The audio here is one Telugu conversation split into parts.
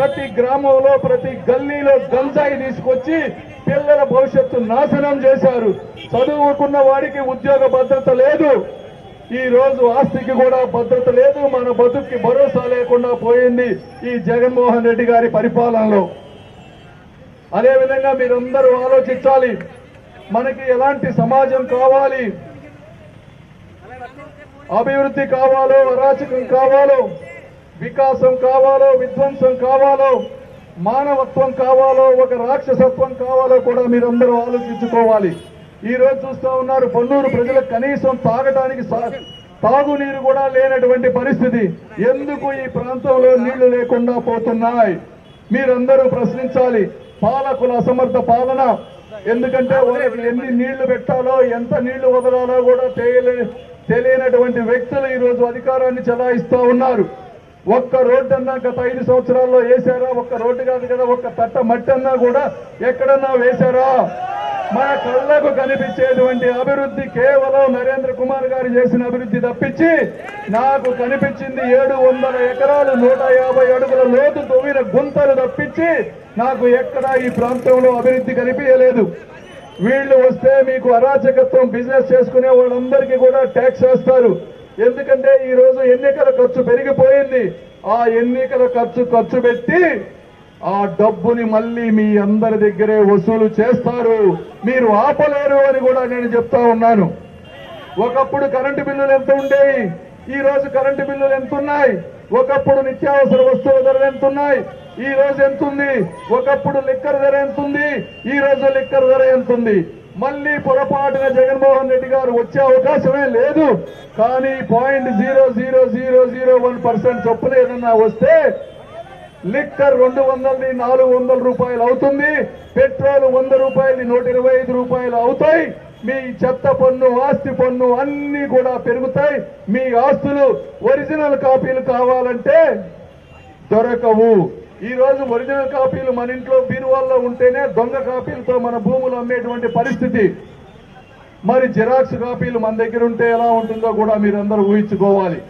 ప్రతి గ్రామంలో ప్రతి గల్లీలో గంజాయి తీసుకొచ్చి పిల్లల భవిష్యత్తు నాశనం చేశారు. చదువుకున్న వాడికి ఉద్యోగ భద్రత లేదు. ఈ రోజు ఆస్తికి కూడా భద్రత లేదు. మన బతుక్కి భరోసా లేకుండా పోయింది ఈ జగన్మోహన్ రెడ్డి గారి పరిపాలనలో. అదేవిధంగా మీరందరూ ఆలోచించాలి మనకి ఎలాంటి సమాజం కావాలి? అభివృద్ధి కావాలో అరాచకం కావాలో వికాసం కావాలో విధ్వంసం కావాలో మానవత్వం కావాలో ఒక రాక్షసత్వం కావాలో కూడా మీరందరూ ఆలోచించుకోవాలి. ఈ రోజు చూస్తా ఉన్నారు పన్నూరు ప్రజలకు కనీసం తాగడానికి తాగునీరు కూడా లేనటువంటి పరిస్థితి. ఎందుకు ఈ ప్రాంతంలో నీళ్ళు లేకుండా పోతున్నాయి? మీరందరూ ప్రశ్నించాలి. పాలకుల అసమర్థ పాలన. ఎందుకంటే ఎన్ని నీళ్ళు పెట్టాలో ఎంత నీళ్ళు వదలాలో కూడా తెలియ తెలియనటువంటి వ్యక్తులు ఈరోజు అధికారాన్ని చెలాయిస్తూ ఉన్నారు. ఒక్క రోడ్డు అన్నా గత ఐదు సంవత్సరాల్లో వేశారా? ఒక్క రోడ్డు కాదు కదా ఒక్క తట్ట మట్టి అన్నా కూడా ఎక్కడన్నా వేశారా? మన కళ్ళకు కనిపించేటువంటి అభివృద్ధి కేవలం నరేంద్ర కుమార్ గారు చేసిన అభివృద్ధి తప్పించి నాకు కనిపించింది ఏడు వందల ఎకరాలు నూట యాభై అడుగుల లోతు తవ్విన గుంతలు తప్పించి నాకు ఎక్కడా ఈ ప్రాంతంలో అభివృద్ధి కనిపించలేదు. వీళ్ళు వస్తే మీకు అరాచకత్వం బిజినెస్ చేసుకునే వాళ్ళందరికీ కూడా ట్యాక్స్ వేస్తారు. ఎందుకంటే ఈ రోజు ఎన్నికల ఖర్చు పెరిగిపోయింది. ఆ ఎన్నికల ఖర్చు ఖర్చు పెట్టి ఆ డబ్బుని మళ్ళీ మీ అందరి దగ్గరే వసూలు చేస్తారు. మీరు ఆపలేరు అని కూడా నేను చెప్తా ఉన్నాను. ఒకప్పుడు కరెంటు బిల్లులు ఎంత ఉండేవి? ఈ రోజు కరెంటు బిల్లులు ఎంత ఉన్నాయి ఒకప్పుడు నిత్యావసర వస్తువుల ధరలు ఎంత ఉన్నాయి ఈ రోజు ఎంత ఉంది ఒకప్పుడు లిక్కర్ ధర ఎంత ఉంది ఈ రోజు లిక్కర్ ధర ఎంత ఉంది మళ్ళీ పొరపాటున జగన్మోహన్ రెడ్డి గారు వచ్చే అవకాశమే లేదు. కానీ point zero zero zero zero one percent చొప్పున ఏదన్నా వస్తే లిక్కర్ రెండు వందలది నాలుగు వందల రూపాయలు అవుతుంది. పెట్రోల్ వంద రూపాయలు నూట ఇరవై ఐదు రూపాయలు అవుతాయి. మీ చెత్త పన్ను ఆస్తి పన్ను అన్ని కూడా పెరుగుతాయి. మీ ఆస్తులు ఒరిజినల్ కాపీలు కావాలంటే దొరకవు. ఈ రోజు ఒరిజినల్ కాపీలు మన ఇంట్లో బీరువాల్లో ఉంటేనే దొంగ కాపీలతో మన భూములు అమ్మేటువంటి పరిస్థితి. మరి జిరాక్స్ కాపీలు మన దగ్గర ఉంటే ఎలా ఉంటుందో కూడా మీరందరూ ఊహించుకోవాలి.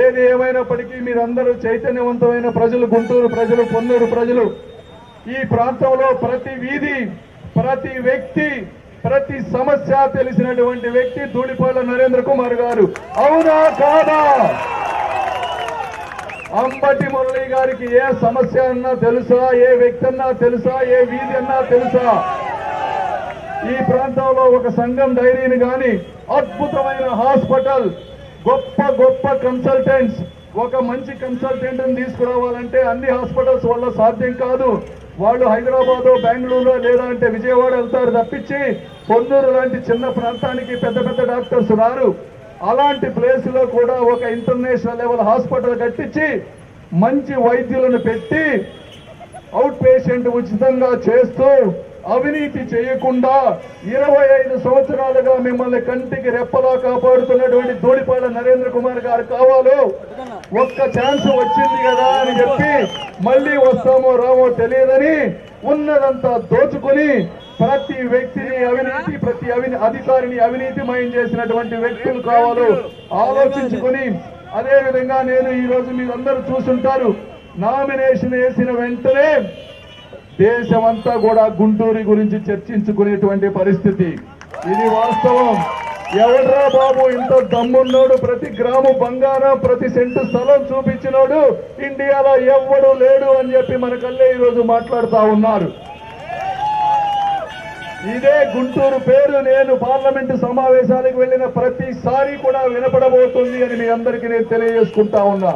ఏది ఏమైనప్పటికీ మీరందరూ చైతన్యవంతమైన ప్రజలు గుంటూరు ప్రజలు పొన్నూరు ప్రజలు. ఈ ప్రాంతంలో ప్రతి వీధి ప్రతి వ్యక్తి ప్రతి సమస్య తెలిసినటువంటి వ్యక్తి ధూళిపాల నరేంద్ర కుమార్ గారు. అవునా కాదా? అంబటి మురళి గారికి ఏ సమస్య అన్నా తెలుసా? ఏ వ్యక్తి అన్నా తెలుసా? ఏ వీధి అన్నా తెలుసా? ఈ ప్రాంతంలో ఒక సంఘం డైరీని గాని అద్భుతమైన హాస్పిటల్ గొప్ప గొప్ప కన్సల్టెంట్స్ ఒక మంచి కన్సల్టెంట్ తీసుకురావాలంటే అన్ని హాస్పిటల్స్ వల్ల సాధ్యం కాదు. వాళ్ళు హైదరాబాద్ బెంగళూరు లేదా అంటే విజయవాడ వెళ్తారు తప్పించి పొందూరు లాంటి చిన్న ప్రాంతానికి పెద్ద పెద్ద డాక్టర్స్ రారు. అలాంటి ప్లేస్లో కూడా ఒక ఇంటర్నేషనల్ లెవెల్ హాస్పిటల్ కట్టించి మంచి వైద్యులను పెట్టి అవుట్ పేషెంట్ ఉచితంగా చేస్తూ అవినీతి చేయకుండా ఇరవై ఐదు సంవత్సరాలుగా మిమ్మల్ని కంటికి రెప్పలా కాపాడుతున్నటువంటి ధూళిపాల నరేంద్ర కుమార్ గారు కావాలో ఒక్క ఛాన్స్ వచ్చింది కదా అని చెప్పి మళ్ళీ వస్తామో రామో తెలియదని ఉన్నదంతా దోచుకుని ప్రతి వ్యక్తిని అవినీతి ప్రతి అవిని అధికారిని అవినీతిమయం చేసినటువంటి వ్యక్తులు కావాలో ఆలోచించుకుని అదే విధంగా నేను ఈ రోజు మీరందరూ చూసుంటారు నామినేషన్ వేసిన వెంటనే దేశమంతా కూడా గుంటూరు గురించి చర్చించుకునేటువంటి పరిస్థితి. ఇది వాస్తవం. ఎవడ్రా బాబు ఇంత దమ్మున్నోడు ప్రతి గ్రాము బంగారం ప్రతి సెంటు స్థలం చూపించినోడు ఇండియాలో ఎవ్వడు లేడు అని చెప్పి మన కళ్ళే ఈరోజు మాట్లాడుతూ ఉన్నారు. ఇదే గుంటూరు పేరు నేను పార్లమెంటు సమావేశాలకు వెళ్ళిన ప్రతిసారి కూడా వినపడబోతుంది అని మీ అందరికీ నేను తెలియజేసుకుంటా ఉన్నా.